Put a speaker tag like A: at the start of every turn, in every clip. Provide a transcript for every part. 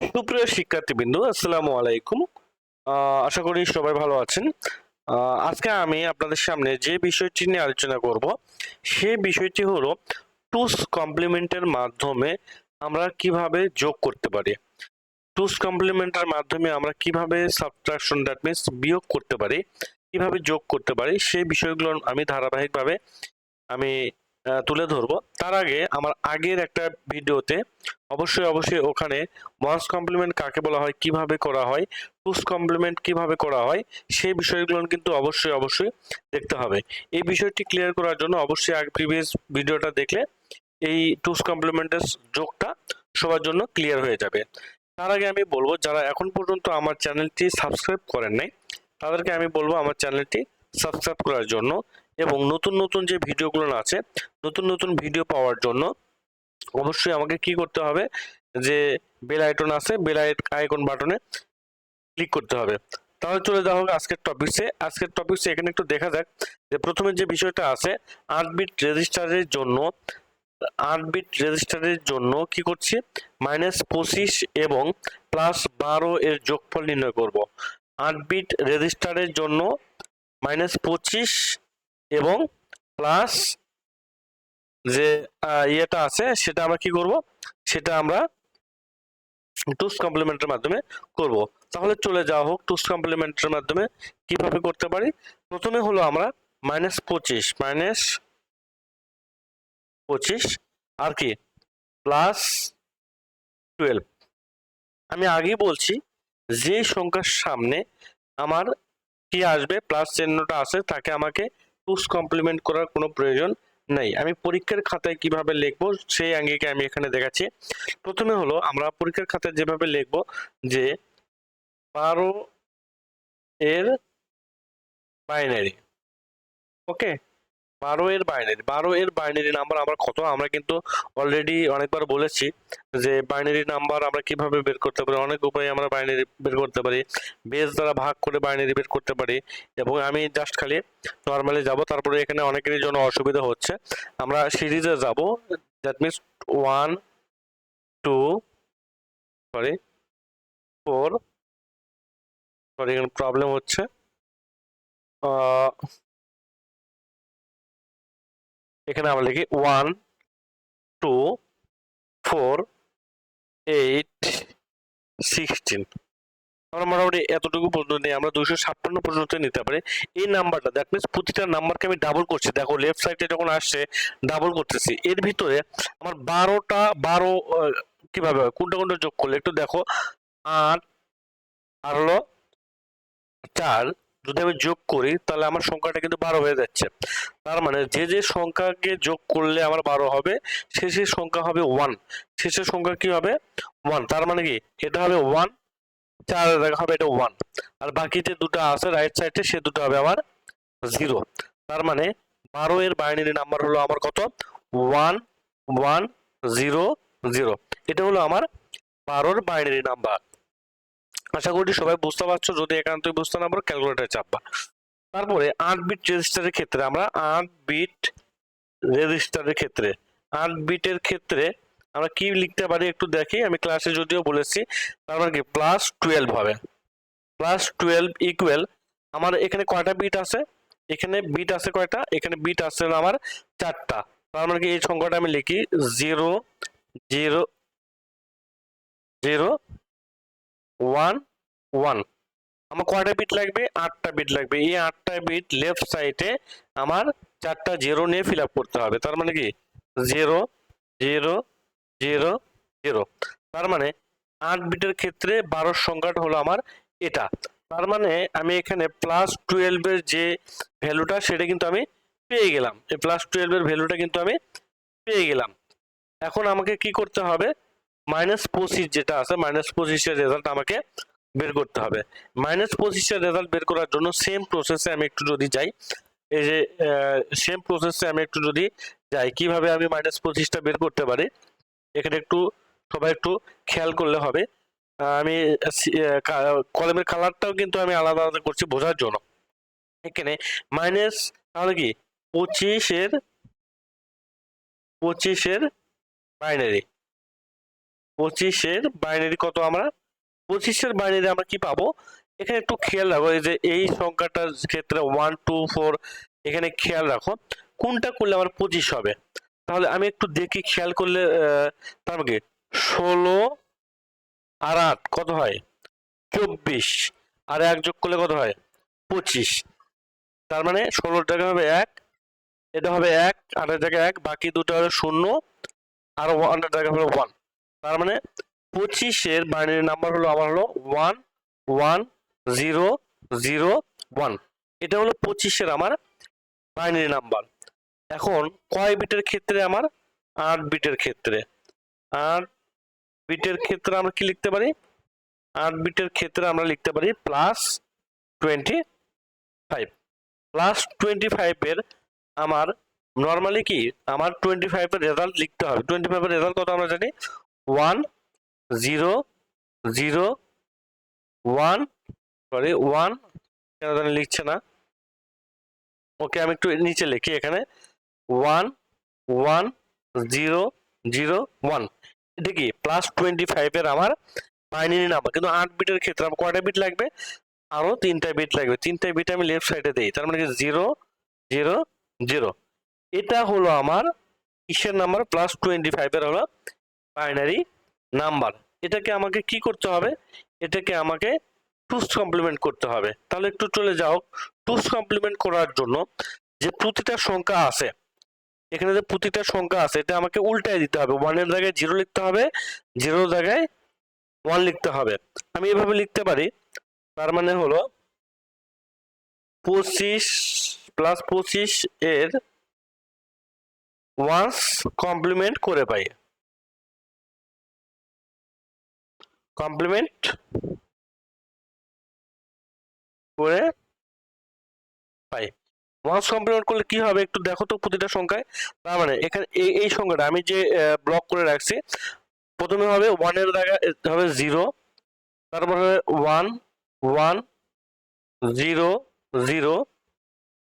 A: সুপ্রিয় শিক্ষার্থীবৃন্দ, আসসালামু আলাইকুম। আশা করি সবাই ভালো আছেন। আজকে আমি আপনাদের সামনে যে বিষয়টি নিয়ে আলোচনা করব, সেই বিষয়টি হলো টুস কমপ্লিমেন্টের মাধ্যমে আমরা কীভাবে যোগ করতে পারি। টুস কমপ্লিমেন্টের মাধ্যমে আমরা কীভাবে সাবট্রাকশন দ্যাট মিনস বিয়োগ করতে পারি, কীভাবে যোগ করতে পারি, সেই বিষয়গুলো আমি ধারাবাহিকভাবে আমি তুলে ধরবো। তার আগে আমার আগের একটা ভিডিওতে অবশ্যই অবশ্যই ওখানে ওয়ান্স কমপ্লিমেন্ট কাকে বলা হয়, কীভাবে করা হয় টুস কমপ্লিমেন্ট কীভাবে করা হয়, সেই বিষয়গুলো কিন্তু অবশ্যই অবশ্যই দেখতে হবে। এই বিষয়টি ক্লিয়ার করার জন্য অবশ্যই আগে প্রিভিয়াস ভিডিওটা দেখলে এই টুস কমপ্লিমেন্টের যোগটা সবার জন্য ক্লিয়ার হয়ে যাবে। তার আগে আমি বলব, যারা এখন পর্যন্ত আমার চ্যানেলটি সাবস্ক্রাইব করেন নাই, তাদেরকে আমি বলব আমার চ্যানেলটি সাবস্ক্রাইব করার জন্য এবং নতুন নতুন যে ভিডিওগুলো আছে, নতুন নতুন ভিডিও পাওয়ার জন্য অবশ্যই আমাকে কি করতে হবে, যে বেল আইকন আছে বেল আইকন বাটনে ক্লিক করতে হবে। তাহলে চলে যাওয়া হোক আজকের টপিকসে আজকের টপিকসে এখানে একটু দেখা যাক যে প্রথমে যে বিষয়টা আছে আট বিট রেজিস্টারের জন্য আট বিট রেজিস্টারের জন্য কি করছি? মাইনাস পঁচিশ এবং প্লাস বারো এর যোগফল নির্ণয় করব। আট বিট রেজিস্টারের জন্য মাইনাস পঁচিশ এবং প্লাস যে ইয়েটা আছে, সেটা আমরা কি করব? সেটা আমরা টুস কমপ্লিমেন্টের মাধ্যমে করব। তাহলে চলে যাওয়া হোক টুস কমপ্লিমেন্টের মাধ্যমে কীভাবে করতে পারি? প্রথমে হলো আমরা মাইনাস পঁচিশ মাইনাস পঁচিশ, আর কি, প্লাস টুয়েলভ। আমি আগেই বলছি যে সংখ্যার সামনে আমার কি আসবে প্লাস চিহ্নটা আছে, তাকে আমাকে টুস কমপ্লিমেন্ট করার কোনো প্রয়োজন নেই। আমি পরীক্ষার খাতায় কীভাবে লিখব, সেই আঙ্গিকে আমি এখানে দেখাচ্ছি। প্রথমে হলো, আমরা পরীক্ষার খাতায় যেভাবে লিখব যে বারো এর বাইনারি ওকে বারো এর বাইনারি, বারো এর বাইনারি নাম্বার আমরা কত? আমরা কিন্তু অলরেডি অনেকবার বলেছি যে বাইনারি নাম্বার আমরা কীভাবে বের করতে পারি, অনেক উপায়ে আমরা বাইনারি বের করতে পারি বেস দ্বারা ভাগ করে বাইনারি বের করতে পারি এবং আমি জাস্ট খালি নর্মালি যাব, তারপরে এখানে অনেকেরই জন্য অসুবিধা হচ্ছে। আমরা সিরিজে যাব that means one two sorry four sorry এখানে প্রবলেম হচ্ছে। এখানে আমরা লিখি one two four eight sixteen আমরা মোটামুটি এতটুকু পর্যন্ত নিয়ে আমরা দুশো ছাপ্পান্ন পর্যন্ত নিতে পারি। এই নাম্বারটা দ্যাট মিনস প্রতিটা নাম্বারকে আমি ডাবল করছি। দেখো লেফট সাইডে যখন আসছে ডাবল করতেছি। এর ভিতরে আমার বারোটা, বারো কীভাবে হয়? কোনটা কোনটা যোগ করলে? একটু দেখো। আট আর হলো চার যদি আমি যোগ করি, তাহলে আমার সংখ্যাটা কিন্তু বারো হয়ে যাচ্ছে। তার মানে যে যে সংখ্যাকে যোগ করলে আমার বারো হবে শেষের সংখ্যা হবে ওয়ান শেষের সংখ্যা কি হবে? ওয়ান তার মানে কি? এটা হবে ওয়ান চার দেখা হবে এটা ওয়ান আর বাকি যে দুটো আছে রাইট সাইডে সে দুটো হবে আমার জিরো তার মানে বারো এর বাইনারি নাম্বার হলো আমার কত? ওয়ান ওয়ান জিরো জিরো এটা হলো আমার বারোর বাইনারি নাম্বার আশা করি সবাই বুঝতে পারছ, যদি একান্তই বুঝতে না পারো ক্যালকুলেটার চাপবা। তারপরে আট বিট রেজিস্টারের ক্ষেত্রে আমরা আট বিট রেজিস্টারের ক্ষেত্রে, আট বিটের ক্ষেত্রে আমরা কি লিখতে পারি একটু দেখি, আমি ক্লাসে যদিও বলেছি, তার মানে কি প্লাস টুয়েলভ হবে। প্লাস টুয়েলভ ইকুয়াল আমার এখানে কয়টা বিট আছে? এখানে বিট আছে কয়টা? এখানে বিট আছে আমার চারটা। তার মানে কি এই সংখ্যাটা আমি লিখি zero zero zero one one. আমার কয়টা বিট লাগবে? আটটা বিট লাগবে। এই আটটা বিট লেফট সাইডে আমার চারটা জিরো নিয়ে ফিল করতে হবে। তার মানে কি? জিরো জিরো জিরো জিরো তার মানে আট বিটের ক্ষেত্রে বারোর সংখ্যাটা হলো আমার এটা। তার মানে আমি এখানে প্লাস টুয়েলভের যে ভ্যালুটা সেটা কিন্তু আমি পেয়ে গেলাম। এই প্লাস টুয়েলভের ভ্যালুটা কিন্তু আমি পেয়ে গেলাম। এখন আমাকে কি করতে হবে? মাইনাস পঁচিশ যেটা আছে, মাইনাস পঁচিশের রেজাল্ট আমাকে বের করতে হবে। মাইনাস পঁচিশের রেজাল্ট বের করার জন্য সেম প্রসেসে আমি একটু যদি যাই, এই যে সেম প্রসেসে আমি একটু যদি যাই, কীভাবে আমি মাইনাস পঁচিশটা বের করতে পারি, এখানে একটু, সবাই একটু খেয়াল করলে হবে। আমি কলমের কালারটাও কিন্তু আমি আলাদা আলাদা করছি বোঝার জন্য। এখানে মাইনাস, তাহলে কি? পঁচিশের পঁচিশের বাইনারি পঁচিশের বাইনারি কত আমরা? পঁচিশের বাইনারি আমরা কি পাবো? এখানে একটু খেয়াল রাখো, এই যে এই সংখ্যাটার ক্ষেত্রে ওয়ান টু ফোর এখানে খেয়াল রাখো। কোনটা করলে আমার পঁচিশ হবে? তাহলে আমি একটু দেখি, খেয়াল করলে তার মানে ষোলো আর আট কত হয়? চব্বিশ। আর এক যোগ করলে কত হয়? পঁচিশ। তার মানে ষোলোর জায়গায় হবে এক, এটা হবে এক, আটের জায়গায় এক, বাকি দুটো হবে শূন্য, আর ওয়ানের জায়গায় হবে ওয়ান তার মানে পঁচিশের বাইনারি নাম্বার হলো আমার হলো one one zero zero one এটা হলো পঁচিশের আমার বাইনারি নাম্বার এখন কয় বিটের ক্ষেত্রে আমার? আট বিটের ক্ষেত্রে। আট বিটের ক্ষেত্রে আমরা কি লিখতে পারি? আট বিটের ক্ষেত্রে আমরা লিখতে পারি plus twenty five plus twenty ফাইভের আমার নর্মালি কি? আমার টোয়েন্টি ফাইভের রেজাল্ট লিখতে হবে। টোয়েন্টি ফাইভের রেজাল্ট কত আমরা জানি? One, zero zero, one sorry one. কেন জানি লিখছে না। ওকে, আমি একটু নিচে লিখি এখানে। One one, zero zero, one. এটা কি? প্লাস টোয়েন্টি ফাইভের আমার বাইনারি নাম্বার কিন্তু আট বিটের ক্ষেত্রে আমার কয়টা বিট লাগবে? আরও তিনটা বিট লাগবে। তিনটা বিট আমি লেফট সাইডে দিই। তার মানে কি? Zero zero zero. এটা হলো আমার কিসের নাম্বার প্লাস টোয়েন্টি ফাইভের হলো বাইনারি নাম্বার এটাকে আমাকে কি করতে হবে? এটাকে আমাকে টুস কমপ্লিমেন্ট করতে হবে। তাহলে একটু চলে যাও। টুস কমপ্লিমেন্ট করার জন্য যে প্রতিটা সংখ্যা আছে, এখানে যে প্রতিটা সংখ্যা আছে, এটা আমাকে উল্টায় দিতে হবে। ওয়ানের জায়গায় জিরো লিখতে হবে জিরোর জায়গায় ওয়ান লিখতে হবে। আমি এভাবে লিখতে পারি। তার মানে হলো পঁচিশ প্লাস পঁচিশ এর ওয়ান্স কমপ্লিমেন্ট করে পাই। কমপ্লিমেন্ট করে পাই ওয়ান্স কমপ্লিমেন্ট করলে কি হবে একটু দেখো তো প্রতিটা সংখ্যায়। তার মানে এখানে এই এই সংখ্যাটা আমি যে ব্লক করে রাখছি, প্রথমে হবে ওয়ানের জায়গায় হবে জিরো তারপর হবে ওয়ান ওয়ান জিরো জিরো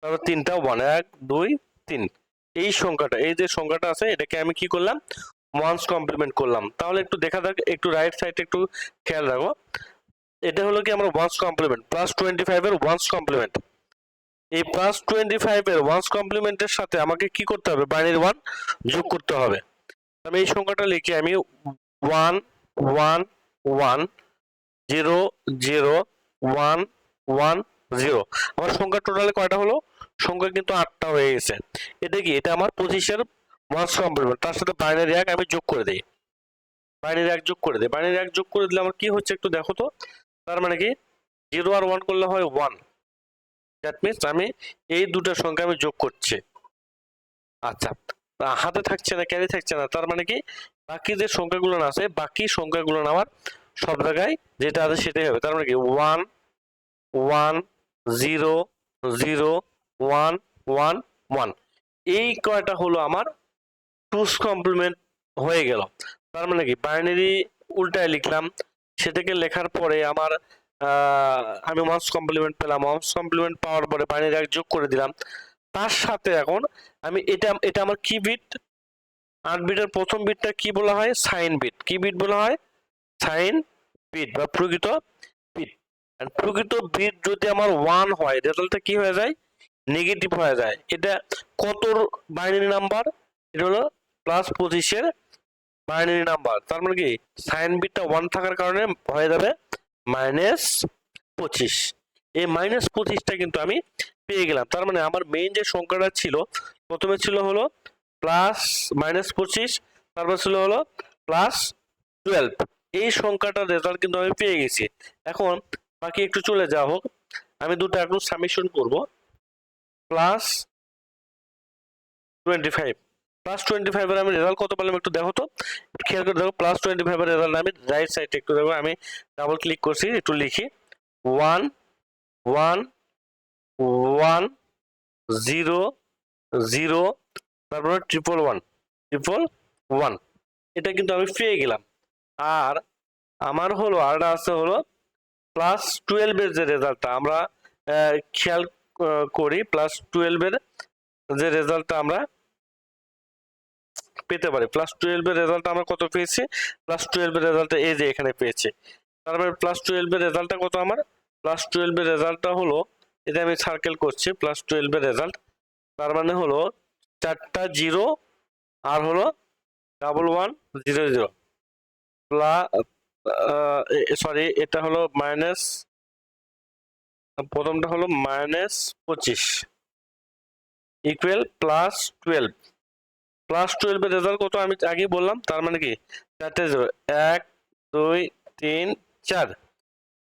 A: তারপর তিনটা ওয়ান এক, দুই, তিন। এই সংখ্যাটা, এই যে সংখ্যাটা আছে, এটাকে আমি কি করলাম? ওয়ান্স কমপ্লিমেন্ট করলাম। তাহলে একটু দেখা যাক, একটু রাইট সাইডে একটু খেয়াল রাখো। এটা হলো কি আমরা ওয়ান্স কমপ্লিমেন্ট প্লাস টোয়েন্টি ফাইভের ওয়ান্স কমপ্লিমেন্ট এই প্লাস টোয়েন্টি ফাইভের ওয়ান্স কমপ্লিমেন্টের সাথে আমাকে কি করতে হবে? বাইনারি ওয়ান যোগ করতে হবে। আমি এই সংখ্যাটা লিখে, আমি one one one zero zero one one zero আমার সংখ্যা টোটালে কয়টা হলো? সংখ্যা কিন্তু আটটা হয়ে গেছে। এটা কি? এটা আমার পঁচিশের ওয়ান্স কমপ্লিমেন্ট তার সাথে বাইনারি এক আমি যোগ করে দিই। বাইনারি এক যোগ করে দিই। বাইনারি এক যোগ করে দিলে আমার কি হচ্ছে একটু দেখো তো। তার মানে কি? জিরো আর ওয়ান করলে হয় ওয়ান দ্যাট মিনস আমি এই দুটো সংখ্যা আমি যোগ করছি। আচ্ছা। হাতে থাকছে না ক্যারি থাকছে না। তার মানে কি? বাকি যে সংখ্যাগুলো না আছে, বাকি সংখ্যাগুলো আমার সব জায়গায় যেটা আছে সেটাই হবে। তার মানে কি? One one zero zero one one one এই কয়টা হলো আমার টুস কমপ্লিমেন্ট হয়ে গেল। তার মানে কি? বাইনারি উল্টায় লিখলাম। সেটাকে লেখার পরে আমার আমি ওয়ান্স কমপ্লিমেন্ট পেলাম। ওয়ান্স কমপ্লিমেন্ট পাওয়ার পরে বাইনারি এক যোগ করে দিলাম। তার সাথে এখন আমি এটা এটা আমার কি বিট আট বিটের প্রথম বিটটা কি বলা হয়? সাইন বিট কি বিট বলা হয়? সাইন বিট বা প্রকৃত বিট প্রকৃত বিট যদি আমার ওয়ান হয় রেজাল্টটা কি হয়ে যায়? নেগেটিভ হয়ে যায়। এটা কতর বাইনারি নাম্বার এটা হলো প্লাস পঁচিশের বাইনারি নাম্বার তার মানে কি? সাইন বিটটা ওয়ান থাকার কারণে হয়ে যাবে মাইনাস পঁচিশ। এই মাইনাস পঁচিশটা কিন্তু আমি পেয়ে গেলাম। তার মানে আমার মেইন যে সংখ্যাটা ছিল, প্রথমে ছিল হলো প্লাস মাইনাস পঁচিশ, তারপর ছিল হলো প্লাস টুয়েলভ এই সংখ্যাটার রেজাল্ট কিন্তু আমি পেয়ে গেছি। এখন বাকি একটু চলে যাওয়া হোক। আমি দুটো একটু সামিশন করব। Plus twenty five plus twenty ফাইভের আমি রেজাল্ট কত পেলাম একটু দেখো তো। খেয়াল করে দেখো প্লাস টোয়েন্টি ফাইভের রেজাল্ট আমি রাইট সাইডে একটু দেখো, আমি ডাবল ক্লিক করছি, একটু লিখি। One one one zero zero তারপরে ট্রিপল ওয়ান ট্রিপল ওয়ান এটা কিন্তু আমি পেয়ে গেলাম। আর আমার হলো আরটা আছে হলো প্লাস টুয়েলভের যে রেজাল্টটা আমরা খেয়াল করি প্লাস টুয়েলভের যে রেজাল্টটা আমরা পেতে পারি। প্লাস টুয়েলভের রেজাল্ট আমরা কত পেয়েছি? প্লাস টুয়েলভের রেজাল্ট এই যে এখানে পেয়েছি। তারপরে প্লাস টুয়েলভের রেজাল্টটা কত আমার? প্লাস টুয়েলভের রেজাল্টটা হলো এটা আমি সার্কেল করছি প্লাস টুয়েলভের রেজাল্ট তার মানে হলো চারটা জিরো আর হলো double one zero zero plus sorry এটা হলো মাইনাস প্রথমটা হলো মাইনাস পঁচিশ। ইকুয়াল প্লাস টুয়েলভ প্লাস টুয়েলভের রেজাল্ট কত? আমি আগেই বললাম, তার মানে কি? চারটে জিরো এক, দুই, তিন, চার।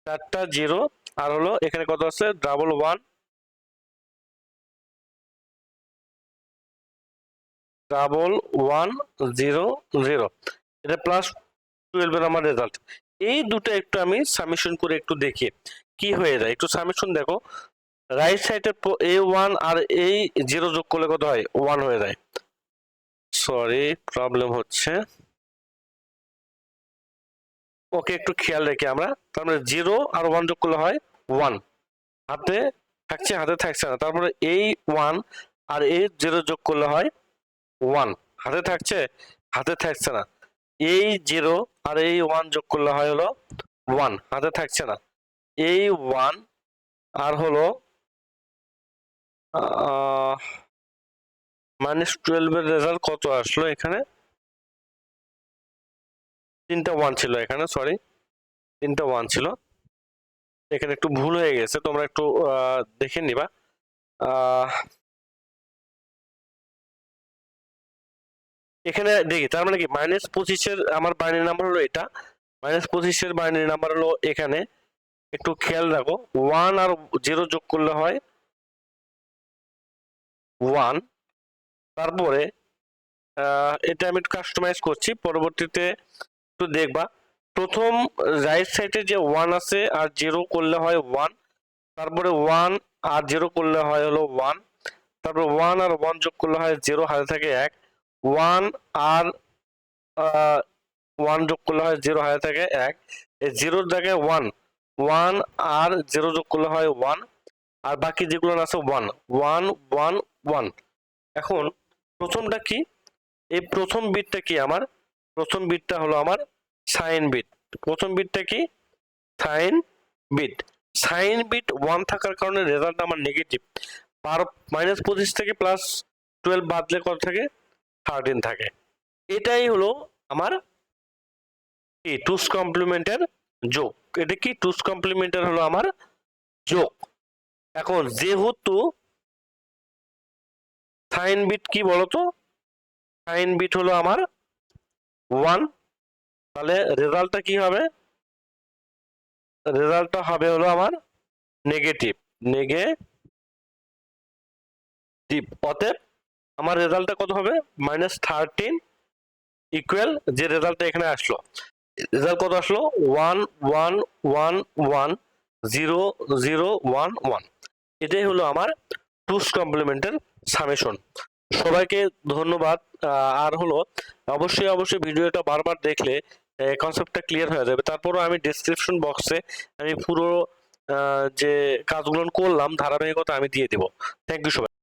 A: চারটা জিরো আর হলো এখানে কত আছে double one double one zero zero এটা প্লাস টুয়েলভের আমার রেজাল্ট এই দুটো একটু আমি সামিশন করে একটু দেখি, কি হয়ে যায়? একটু সামিশন দেখো। রাইট সাইডের এ ওয়ান আর এই জিরো যোগ করলে কত হয়? ওয়ান হয়ে যায়। সরি প্রবলেম হচ্ছে। ওকে একটু খেয়াল রেখে আমরা, তার মানে জিরো আর ওয়ান যোগ করলে হয় ওয়ান হাতে থাকছে হাতে থাকছে না, তারপরে এই ওয়ান আর এই জিরো যোগ করলে হয় ওয়ান হাতে থাকছে হাতে থাকছে না। এই জিরো আর এই ওয়ান যোগ করলে হয় হলো ওয়ান হাতে থাকছে না। এই ওয়ান আর হলো মাইনাস টুয়েলভের রেজাল্ট কত আসলো এখানে? তিনটা ওয়ান ছিল এখানে সরি তিনটা ওয়ান ছিল। এখানে একটু ভুল হয়ে গেছে, তোমরা একটু দেখে নিবা। এখানে দেখি, তার মানে কি? মাইনাস পঁচিশের, আমার বাইনারি নাম্বার হলো এটা। মাইনাস পঁচিশের বাইনারি নাম্বার হলো এখানে। একটু খেয়াল রাখো। ওয়ান আর জিরো যোগ করলে হয় ওয়ান তারপরে এটা আমি কাস্টমাইজ করছি, পরবর্তীতে একটু দেখবা। প্রথম রাইট সাইডে যে ওয়ান আছে, আর জিরো করলে হয় ওয়ান তারপরে ওয়ান আর জিরো করলে হয় হলো ওয়ান তারপরে ওয়ান আর ওয়ান যোগ করলে হয় জিরো হাতে থাকে এক। ওয়ান আর ওয়ান যোগ করলে হয় জিরো হাতে থাকে এক। এই জিরোর জায়গায় ওয়ান ওয়ান আর জিরো যোগ করলে হয় ওয়ান আর বাকি যেগুলো আছে ওয়ান ওয়ান ওয়ান ওয়ান এখন প্রথমটা কি? এই প্রথম বিটটা কি আমার? প্রথম বিটটা হলো আমার সাইন বিট। প্রথম বিটটা কি? Sign bit. Sign bit one থাকার কারণে রেজাল্ট আমার নেগেটিভ। পার মাইনাস পঁচিশ থেকে প্লাস টুয়েলভ বাদলে কত থাকে? থার্টিন থাকে। এটাই হলো আমার কি? টুস কমপ্লিমেন্টের যোগ। এটা কি? টুস কমপ্লিমেন্টের হলো আমার যোগ। এখন যেহেতু সাইন বিট কি বলতো? সাইন বিট হলো আমার ওয়ান। তাহলে রেজাল্টটা কি হবে? রেজাল্টটা হবে হলো আমার নেগেটিভ। নেগেটিভ। অতএব আমার রেজাল্টটা কত হবে? মাইনাস থার্টিন ইকুয়াল যে রেজাল্টটা এখানে আসলো। রেজাল্ট কত আসলো? One one one one, zero zero, one one. এটাই হলো আমার টুস কমপ্লিমেন্টের সামেশন। সবাইকে ধন্যবাদ। আর হলো, অবশ্যই অবশ্যই ভিডিওটা বারবার দেখলে কনসেপ্টটা ক্লিয়ার হয়ে যাবে। তারপরও আমি ডিসক্রিপশন বক্সে আমি পুরো যে কাজগুলো করলাম, ধারাবাহিকতা আমি দিয়ে দেবো। থ্যাংক ইউ সবাই।